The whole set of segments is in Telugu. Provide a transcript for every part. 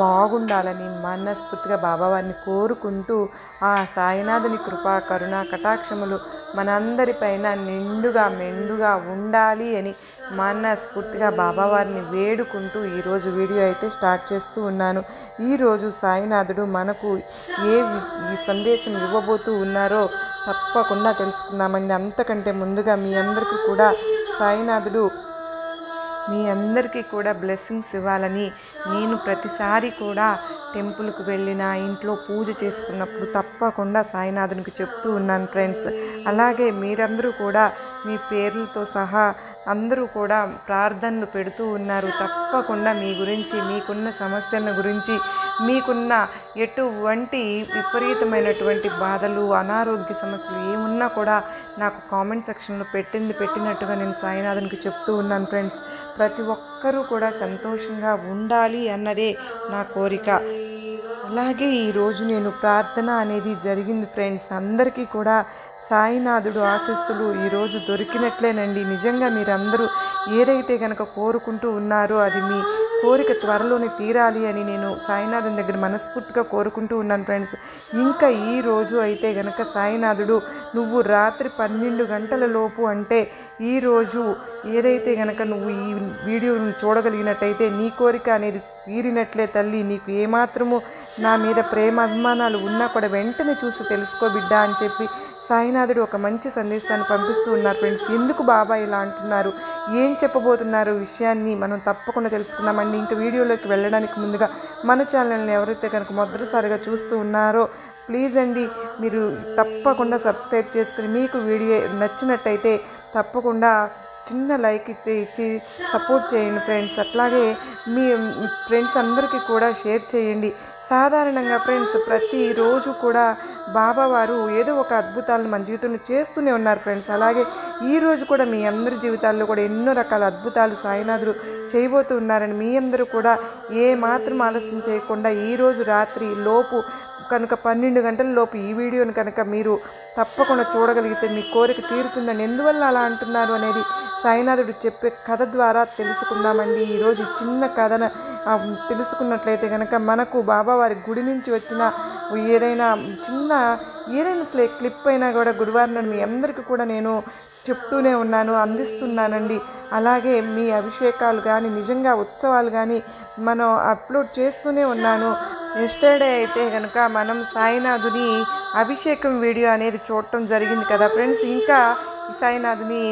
బాగుండాలని మనస్ఫూర్తిగా బాబావారిని కోరుకుంటూ ఆ సాయినాథుని కృపా కరుణ కటాక్షములు మనందరిపైన నిండుగా మెండుగా ఉండాలి అని మనస్ఫూర్తిగా బాబావారిని వేడుకుంటూ ఈరోజు వీడియో అయితే స్టార్ట్ చేస్తూ ఉన్నాను. ఈరోజు సాయినాథుడు మనకు ఏ ఈ సందేశం ఇవ్వబోతూ ఉన్నారో తప్పకుండా తెలుసుకుందామండి. అంతకంటే ముందుగా మీ అందరికీ కూడా సాయినాథుడు మీ అందరికీ కూడా బ్లెస్సింగ్స్ ఇవ్వాలని నేను ప్రతిసారి కూడా టెంపుల్కి వెళ్ళిన ఇంట్లో పూజ చేసుకున్నప్పుడు తప్పకుండా సాయినాథునికి చెప్తూ ఉన్నాను ఫ్రెండ్స్ అలాగే మీరందరూ కూడా మీ పేర్లతో సహా అందరూ కూడా ప్రార్థనలు పెడుతూ ఉన్నారు. తప్పకుండా మీ గురించి మీకున్న సమస్యల గురించి మీకున్న ఎటువంటి విపరీతమైనటువంటి బాధలు అనారోగ్య సమస్యలు ఏమున్నా కూడా నాకు కామెంట్ సెక్షన్లో పెట్టింది పెట్టినట్టుగా నేను సాయినాథన్కి చెప్తూ ఉన్నాను ఫ్రెండ్స్. ప్రతి ఒక్కరూ కూడా సంతోషంగా ఉండాలి అన్నదే నా కోరిక. అలాగే ఈరోజు నేను ప్రార్థన అనేది జరిగింది ఫ్రెండ్స్. అందరికీ కూడా సాయినాథుడు ఆశస్సులు ఈరోజు దొరికినట్లేనండి. నిజంగా మీరందరూ ఏదైతే కనుక కోరుకుంటూ ఉన్నారో అది మీ కోరిక త్వరలోనే తీరాలి అని నేను సాయినాథుని దగ్గర మనస్ఫూర్తిగా కోరుకుంటూ ఉన్నాను ఫ్రెండ్స్. ఇంకా ఈ రోజు అయితే గనక సాయినాథుడు నువ్వు రాత్రి పన్నెండు గంటల లోపు అంటే ఈరోజు ఏదైతే గనక నువ్వు ఈ వీడియోను చూడగలిగినట్టయితే నీ కోరిక అనేది తీరినట్లే తల్లి. నీకు ఏమాత్రము నా మీద ప్రేమ అభిమానాలు ఉన్నా కూడా వెంటనే చూసి తెలుసుకో బిడ్డ అని చెప్పి సాయినాథుడు ఒక మంచి సందేశాన్ని పంపిస్తూ ఉన్నారు ఫ్రెండ్స్. ఎందుకు బాబా ఇలా అంటున్నారు? ఏం చెప్పబోతున్నారు విషయాన్ని మనం తప్పకుండా తెలుసుకుందామండి. ఇంకా వీడియోలోకి వెళ్ళడానికి ముందుగా మన ఛానల్ని ఎవరైతే కనుక మొదటిసారిగా చూస్తూ ఉన్నారో ప్లీజ్ అండి మీరు తప్పకుండా సబ్స్క్రైబ్ చేసుకుని మీకు వీడియో నచ్చినట్టయితే తప్పకుండా చిన్న లైక్ ఇస్తే ఇచ్చి సపోర్ట్ చేయండి ఫ్రెండ్స్. అట్లాగే మీ ఫ్రెండ్స్ అందరికీ కూడా షేర్ చేయండి. సాధారణంగా ఫ్రెండ్స్ ప్రతిరోజు కూడా బాబావారు ఏదో ఒక అద్భుతాలను మన జీవితంలో చేస్తూనే ఉన్నారు ఫ్రెండ్స్. అలాగే ఈరోజు కూడా మీ అందరి జీవితాల్లో కూడా ఎన్నో రకాల అద్భుతాలు సాయినాథుడు చేయబోతూ ఉన్నారని మీ అందరూ కూడా ఏ మాత్రం ఆలస్యం చేయకుండా ఈరోజు రాత్రి లోపు కనుక పన్నెండు గంటల లోపు ఈ వీడియోను కనుక మీరు తప్పకుండా చూడగలిగితే మీ కోరిక తీరుతుందని ఎందువల్ల అలా అంటున్నారు అనేది సాయినాథుడు చెప్పే కథ ద్వారా తెలుసుకుందామండి. ఈరోజు చిన్న కథన తెలుసుకున్నట్లయితే కనుక మనకు బాబావారి గుడి నుంచి వచ్చిన ఏదైనా చిన్న ఏదైనా అసలు క్లిప్ అయినా కూడా గురువారం నాడు మీ అందరికీ కూడా నేను చెప్తూనే ఉన్నాను అందిస్తున్నానండి. అలాగే మీ అభిషేకాలు కానీ నిజంగా ఉత్సవాలు కానీ మనం అప్లోడ్ చేస్తూనే ఉన్నాను. ఎస్టర్డే అయితే కనుక మనం సాయినాథుని అభిషేకం వీడియో అనేది చూడటం జరిగింది కదా ఫ్రెండ్స్. ఇంకా సాయినాథుని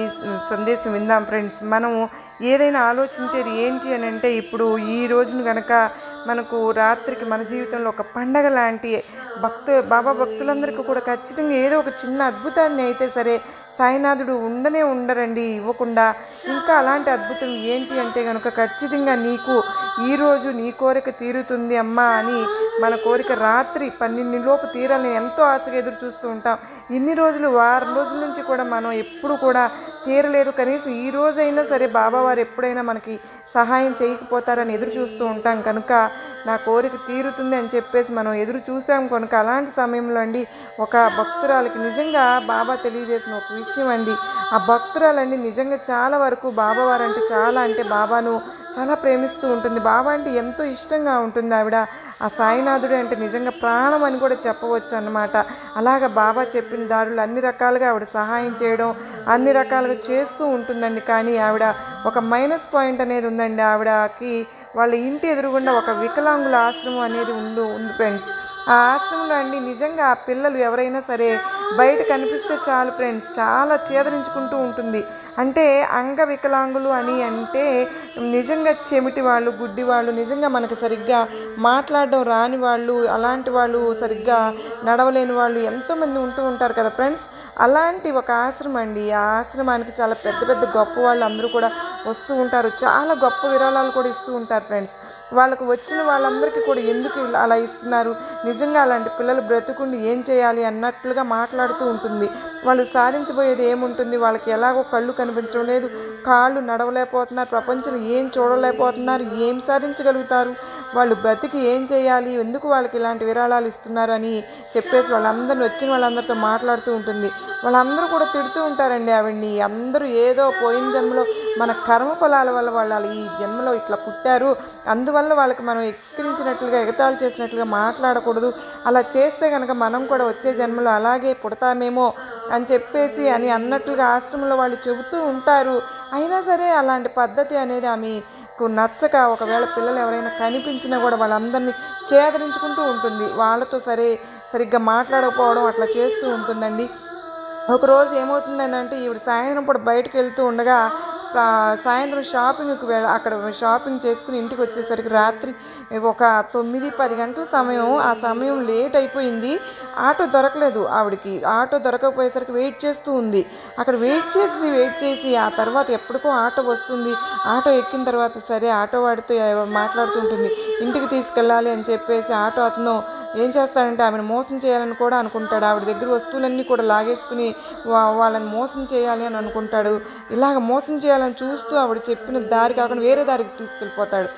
సందేశం విందాం ఫ్రెండ్స్. మనము ఏదైనా ఆలోచించేది ఏంటి అని అంటే ఇప్పుడు ఈ రోజును కనుక మనకు రాత్రికి మన జీవితంలో ఒక పండగ లాంటి భక్తు బాబా భక్తులందరికీ కూడా ఖచ్చితంగా ఏదో ఒక చిన్న అద్భుతాన్ని అయితే సరే సాయినాథుడు ఉండనే ఉండరండి ఇవ్వకుండా. ఇంకా అలాంటి అద్భుతం ఏంటి అంటే కనుక ఖచ్చితంగా నీకు ఈరోజు నీ కోరిక తీరుతుంది అమ్మా అని మన కోరిక రాత్రి పన్నెండులోపు తీరాలని ఎంతో ఆశగా ఎదురు చూస్తూ ఉంటాం. ఇన్ని రోజులు వారం రోజుల నుంచి కూడా మనం ఎప్పుడు కూడా తీరలేదు. కనీసం ఈ రోజైనా సరే బాబా వారు ఎప్పుడైనా మనకి సహాయం చేయకపోతారని ఎదురు చూస్తూ ఉంటాం. కనుక నా కోరిక తీరుతుంది అని చెప్పేసి మనం ఎదురు చూసాం కనుక అలాంటి సమయంలో అండి ఒక భక్తురాలకి నిజంగా బాబా తెలియజేసిన ఒక విషయం అండి. ఆ భక్తురాలండి నిజంగా చాలా వరకు బాబావారు అంటే చాలా అంటే బాబాను చాలా ప్రేమిస్తూ ఉంటుంది. బాబా అంటే ఎంతో ఇష్టంగా ఉంటుంది ఆవిడ. ఆ సాయినాథుడు అంటే నిజంగా ప్రాణం అని కూడా చెప్పవచ్చు అన్నమాట. అలాగ బాబా చెప్పిన దారులు అన్ని రకాలుగా ఆవిడ సహాయం చేయడం అన్ని రకాలుగా చేస్తూ ఉంటుందండి. కానీ ఆవిడ ఒక మైనస్ పాయింట్ అనేది ఉందండి. ఆవిడకి వాళ్ళ ఇంటి ఎదురుగుండా ఒక వికలాంగుల ఆశ్రమం అనేది ఉండు ఉంది ఫ్రెండ్స్ ఆ ఆశ్రమంలో అండి నిజంగా ఆ పిల్లలు ఎవరైనా సరే బయట కనిపిస్తే చాలు ఫ్రెండ్స్. చాలా చేదరించుకుంటూ ఉంటుంది. అంటే అంగవికలాంగులు అని అంటే నిజంగా చెమిటి వాళ్ళు గుడ్డి వాళ్ళు నిజంగా మనకు సరిగ్గా మాట్లాడడం రాని వాళ్ళు అలాంటి వాళ్ళు సరిగ్గా నడవలేని వాళ్ళు ఎంతోమంది ఉంటూ ఉంటారు కదా ఫ్రెండ్స్. అలాంటి ఒక ఆశ్రమం అండి. ఆ ఆశ్రమానికి చాలా పెద్ద పెద్ద గొప్ప వాళ్ళు అందరూ కూడా వస్తూ ఉంటారు. చాలా గొప్ప విరాళాలు కూడా ఇస్తూ ఉంటారు ఫ్రెండ్స్. వాళ్ళకు వచ్చిన వాళ్ళందరికీ కూడా ఎందుకు అలా ఇస్తున్నారు? నిజంగా అలాంటి పిల్లలు బ్రతుకుండి ఏం చేయాలి అన్నట్లుగా మాట్లాడుతూ ఉంటుంది. వాళ్ళు సాధించబోయేది ఏముంటుంది? వాళ్ళకి ఎలాగో కళ్ళు కనిపించడం లేదు. కాళ్ళు నడవలేకపోతున్నారు. ప్రపంచం ఏం చూడలేకపోతున్నారు? ఏం సాధించగలుగుతారు? వాళ్ళు బ్రతికి ఏం చేయాలి? ఎందుకు వాళ్ళకి ఇలాంటి విరాళాలు ఇస్తున్నారు అని చెప్పేసి వాళ్ళందరిని వచ్చిన వాళ్ళందరితో మాట్లాడుతూ ఉంటుంది. వాళ్ళందరూ కూడా తిడుతూ ఉంటారండి. ఆవిడ్ని అందరూ ఏదో పోయిన జన్మలో మన కర్మ ఫలాల వల్ల వాళ్ళు ఈ జన్మలో ఇట్లా పుట్టారు. అందువల్ల వాళ్ళకి మనం ఎక్కిరించినట్లుగా ఎగతాళి చేసినట్లుగా మాట్లాడకూడదు. అలా చేస్తే కనుక మనం కూడా వచ్చే జన్మలో అలాగే పుడతామేమో అని చెప్పేసి అని అన్నట్లుగా ఆశ్రమంలో వాళ్ళు చెబుతూ ఉంటారు. అయినా సరే అలాంటి పద్ధతి అనేది ఆమెకు నచ్చక ఒకవేళ పిల్లలు ఎవరైనా కనిపించినా కూడా వాళ్ళందరినీ చేదరించుకుంటూ ఉంటుంది. వాళ్ళతో సరే సరిగ్గా మాట్లాడకపోవడం అట్లా చేస్తూ ఉంటుందండి. ఒకరోజు ఏమవుతుందని అంటే ఈవిడ సాయంత్రం పూట బయటకు వెళ్తూ ఉండగా సాయంత్రం షాపింగ్కి వెళ్ళ అక్కడ షాపింగ్ చేసుకుని ఇంటికి వచ్చేసరికి రాత్రి ఒక తొమ్మిది పది గంటల సమయం ఆ సమయం లేట్ అయిపోయింది. ఆటో దొరకలేదు ఆవిడకి. ఆటో దొరకకపోయేసరికి వెయిట్ చేస్తూ ఉంది. అక్కడ వెయిట్ చేసి వెయిట్ చేసి ఆ తర్వాత ఎప్పటికో ఆటో వస్తుంది. ఆటో ఎక్కిన తర్వాత సరే ఆటో వాడితో మాట్లాడుతూ ఉంటుంది. ఇంటికి తీసుకెళ్ళాలి అని చెప్పేసి ఆటో అతను ఏం చేస్తాడంటే ఆమెను మోసం చేయాలని కూడా అనుకుంటాడు. ఆవిడ దగ్గర వస్తువులన్నీ కూడా లాగేసుకుని వాళ్ళని మోసం చేయాలి అని అనుకుంటాడు. ఇలాగ మోసం చేయాలని చూస్తూ ఆవిడ చెప్పిన దారి కాకుండా వేరే దారికి తీసుకెళ్ళిపోతాడు.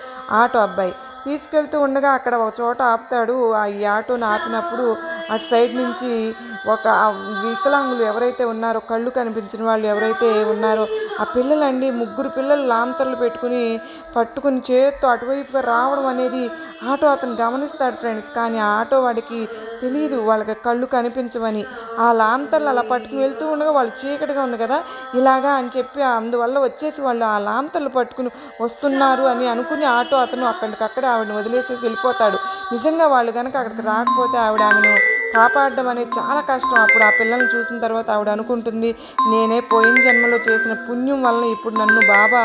ఆటో అబ్బాయి తీసుకెళ్తూ ఉండగా అక్కడ ఒక చోట ఆపుతాడు. ఆ ఈ ఆటోని ఆపినప్పుడు అటు సైడ్ నుంచి ఒక వికలాంగులు ఎవరైతే ఉన్నారో కళ్ళు కనిపించిన వాళ్ళు ఎవరైతే ఉన్నారో ఆ పిల్లలండి ముగ్గురు పిల్లలు లాంతర్లు పెట్టుకుని పట్టుకుని చేత్తో అటువైపుగా రావడం అనేది ఆటో అతను గమనిస్తాడు ఫ్రెండ్స్ కానీ ఆ ఆటో వాడికి తెలియదు వాళ్ళకి కళ్ళు కనిపించవని. ఆ లాంతర్లు అలా పట్టుకుని వెళ్తూ ఉండగా వాళ్ళు చీకటిగా ఉంది కదా ఇలాగా అని చెప్పి అందువల్ల వచ్చేసి వాళ్ళు ఆ లాంతర్లు పట్టుకుని వస్తున్నారు అని అనుకుని ఆటో అతను అక్కడికక్కడే ఆవిడని వదిలేసేసి వెళ్ళిపోతాడు. నిజంగా వాళ్ళు కనుక అక్కడికి రాకపోతే ఆవిడ ఆమెను కాపాడడం అనేది చాలా కష్టం. అప్పుడు ఆ పిల్లల్ని చూసిన తర్వాత ఆవిడ అనుకుంటుంది నేనే పోయిన జన్మలో చేసిన పుణ్యం వలన ఇప్పుడు నన్ను బాబా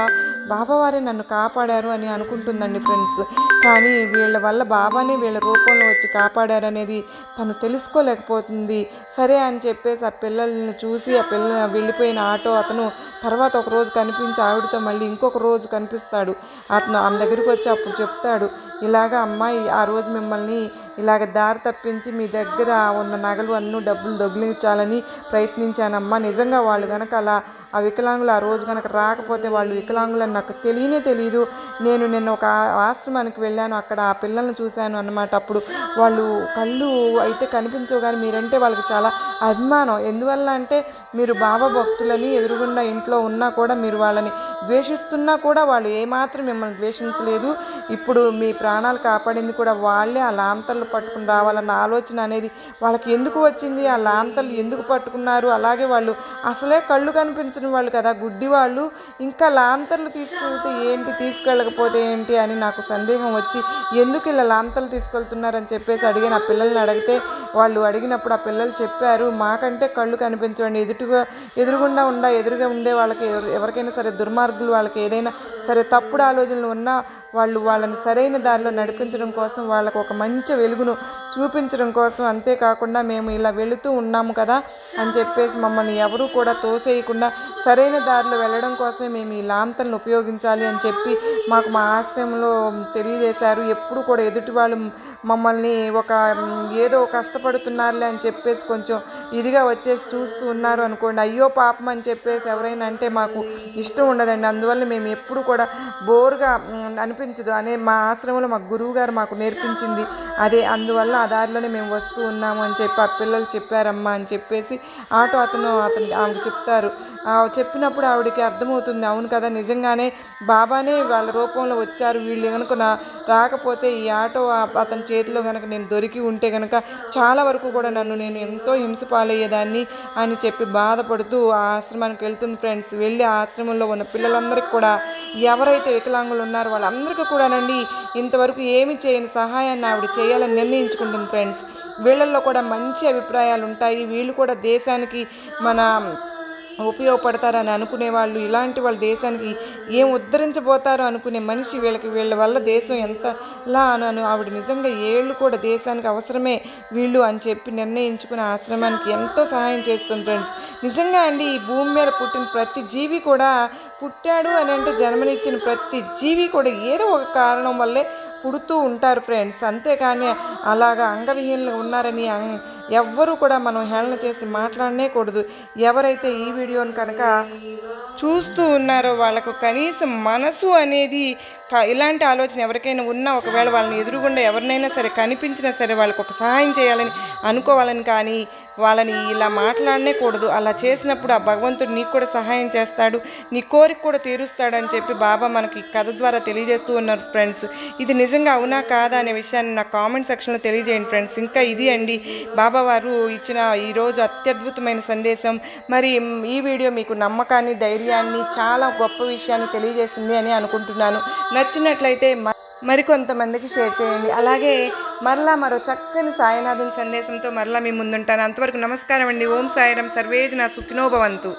బాబావారే నన్ను కాపాడారు అని అనుకుంటుందండి ఫ్రెండ్స్. కానీ వీళ్ళ వల్ల బాబానే వీళ్ళ రూపంలో వచ్చి కాపాడారు అనేది తను తెలుసుకోలేకపోతుంది. సరే అని చెప్పేసి ఆ పిల్లల్ని చూసి ఆ పిల్ల వెళ్ళిపోయిన ఆటో అతను తర్వాత ఒక రోజు కనిపించి ఆవిడతో మళ్ళీ ఇంకొక రోజు కనిపిస్తాడు. అతను ఆమె దగ్గరికి వచ్చి అప్పుడు చెప్తాడు ఇలాగ అమ్మాయి ఆ రోజు మిమ్మల్ని ఇలాగ దారి తప్పించి మీ దగ్గర ఉన్న నగలు అన్ను డబ్బులు దొంగిలించాలని ప్రయత్నించానమ్మా. నిజంగా వాళ్ళు కనుక అలా ఆ వికలాంగులు ఆ రోజు కనుక రాకపోతే వాళ్ళు వికలాంగులని నాకు తెలియనే తెలియదు నేను నిన్న ఒక ఆశ్రమానికి వెళ్ళాను. అక్కడ ఆ పిల్లల్ని చూశాను అన్నమాట. అప్పుడు వాళ్ళు కళ్ళు అయితే కనిపించవు కానీ మీరంటే వాళ్ళకి చాలా అభిమానం. ఎందువల్ల అంటే మీరు బాబా భక్తులని ఎదురుగుండా ఇంట్లో ఉన్నా కూడా మీరు వాళ్ళని ద్వేషిస్తున్నా కూడా వాళ్ళు ఏమాత్రం మిమ్మల్ని ద్వేషించలేదు. ఇప్పుడు మీ ప్రాణాలు కాపాడింది కూడా వాళ్ళే. ఆ లాంతర్లు పట్టుకుని రావాలన్న ఆలోచన అనేది వాళ్ళకి ఎందుకు వచ్చింది? ఆ లాంతర్లు ఎందుకు పట్టుకున్నారు? అలాగే వాళ్ళు అసలే కళ్ళు కనిపించని వాళ్ళు కదా గుడ్డి వాళ్ళు. ఇంకా లాంతర్లు తీసుకెళ్తే ఏంటి తీసుకెళ్ళకపోతే ఏంటి అని నాకు సందేహం వచ్చి ఎందుకు ఇలా లాంతర్లు తీసుకెళ్తున్నారని చెప్పేసి అడిగిన ఆ పిల్లల్ని అడిగితే వాళ్ళు అడిగినప్పుడు ఆ పిల్లలు చెప్పారు మాకంటే కళ్ళు కనిపించండి ఎదుటిగా ఎదురుగుండా ఉండ ఎదురుగా ఉండే వాళ్ళకి ఎవరు- ఎవరికైనా సరే దుర్మార్గులు వాళ్ళకి ఏదైనా సరే తప్పుడు ఆలోచనలు ఉన్నా వాళ్ళు వాళ్ళని సరైన దారిలో నడిపించడం కోసం వాళ్ళకు ఒక మంచి వెలుగును చూపించడం కోసం అంతేకాకుండా మేము ఇలా వెళుతూ ఉన్నాము కదా అని చెప్పేసి మమ్మల్ని ఎవరూ కూడా తోసేయకుండా సరైన దారిలో వెళ్ళడం కోసమే మేము ఈ లాంతలను ఉపయోగించాలి అని చెప్పి మాకు మా ఆశ్రయంలో తెలియజేశారు. ఎప్పుడు కూడా ఎదుటి వాళ్ళు మమ్మల్ని ఒక ఏదో కష్టపడుతున్నారులే అని చెప్పేసి కొంచెం ఇదిగా వచ్చేసి చూస్తూ ఉన్నారు అనుకోండి. అయ్యో పాపం అని చెప్పేసి ఎవరైనా అంటే మాకు ఇష్టం ఉండదండి. అందువల్ల మేము ఎప్పుడు కూడా బోర్గా అనిపించదు. అనే మా ఆశ్రమంలో మా గురువు గారు మాకు నేర్పించింది అదే. అందువల్ల ఆ దారిలోనే మేము వస్తూ ఉన్నాము అని చెప్పి ఆ పిల్లలు చెప్పారమ్మా అని చెప్పేసి ఆటో అతను అతను ఆమెకు చెప్తారు. చెప్పినప్పుడు ఆవిడకి అర్థమవుతుంది. అవును కదా నిజంగానే బాబానే వాళ్ళ రూపంలో వచ్చారు. వీళ్ళు కనుక నా రాకపోతే ఈ ఆటో అతని చేతిలో కనుక నేను దొరికి ఉంటే కనుక చాలా వరకు కూడా నన్ను నేను ఎంతో హింస పాలయ్యేదాన్ని అని చెప్పి బాధపడుతూ ఆ ఆశ్రమానికి వెళ్తుంది ఫ్రెండ్స్. వెళ్ళి ఆ ఆశ్రమంలో ఉన్న పిల్లలందరికీ కూడా ఎవరైతే వికలాంగులు ఉన్నారో వాళ్ళందరికీ కూడానండి ఇంతవరకు ఏమి చేయని సహాయాన్ని ఆవిడ చేయాలని నిర్ణయించుకుంటుంది ఫ్రెండ్స్. వీళ్ళల్లో కూడా మంచి అభిప్రాయాలు ఉంటాయి. వీళ్ళు కూడా దేశానికి మన ఉపయోగపడతారని అనుకునే వాళ్ళు ఇలాంటి వాళ్ళ దేశానికి ఏం ఉద్ధరించబోతారో అనుకునే మనిషి వీళ్ళకి వీళ్ళ వల్ల దేశం ఎంతలా అనను. ఆవిడ నిజంగా ఏళ్ళు కూడా దేశానికి అవసరమే వీళ్ళు అని చెప్పి నిర్ణయించుకుని ఆశ్రమానికి ఎంతో సహాయం చేస్తుంది ఫ్రెండ్స్. నిజంగా అండి ఈ భూమి మీద పుట్టిన ప్రతి జీవి కూడా పుట్టాడు అని అంటే జన్మనిచ్చిన ప్రతి జీవి కూడా ఏదో ఒక కారణం వల్లే పుడుతూ ఉంటారు ఫ్రెండ్స్. అంతేకాని అలాగా అంగవిహీనులు ఉన్నారని ఎవ్వరూ కూడా మనం హేళన చేసి మాట్లాడనే కూడదు ఎవరైతే ఈ వీడియోని కనుక చూస్తూ ఉన్నారో వాళ్ళకు కనీసం మనసు అనేది ఇలాంటి ఆలోచన ఎవరికైనా ఉన్నా ఒకవేళ వాళ్ళని ఎదురుగుండా ఎవరినైనా సరే కనిపించినా సరే వాళ్ళకు ఒక సహాయం చేయాలని అనుకోవాలని కానీ వాళ్ళని ఇలా మాట్లాడనే కూడదు అలా చేసినప్పుడు ఆ భగవంతుడు నీకు కూడా సహాయం చేస్తాడు. నీ కోరిక కూడా తీరుస్తాడని చెప్పి బాబా మనకి కథ ద్వారా తెలియజేస్తూ ఉన్నారు ఫ్రెండ్స్. ఇది నిజంగా అవునా కాదా అనే విషయాన్ని నా కామెంట్ సెక్షన్లో తెలియజేయండి ఫ్రెండ్స్. ఇంకా ఇది అండి. బాబా వారు ఇచ్చిన ఈరోజు అత్యద్భుతమైన సందేశం. మరి ఈ వీడియో మీకు నమ్మకాన్ని ధైర్యాన్ని చాలా గొప్ప విషయాన్ని తెలియజేసింది అని అనుకుంటున్నాను. నచ్చినట్లయితే మరికొంతమందికి షేర్ చేయండి. అలాగే మరలా మరో చక్కని సాయినాథుని సందేశంతో మరలా మీ ముందుంటాను. అంతవరకు నమస్కారం అండి. ఓం సాయిరం నా సుఖినోభవంతు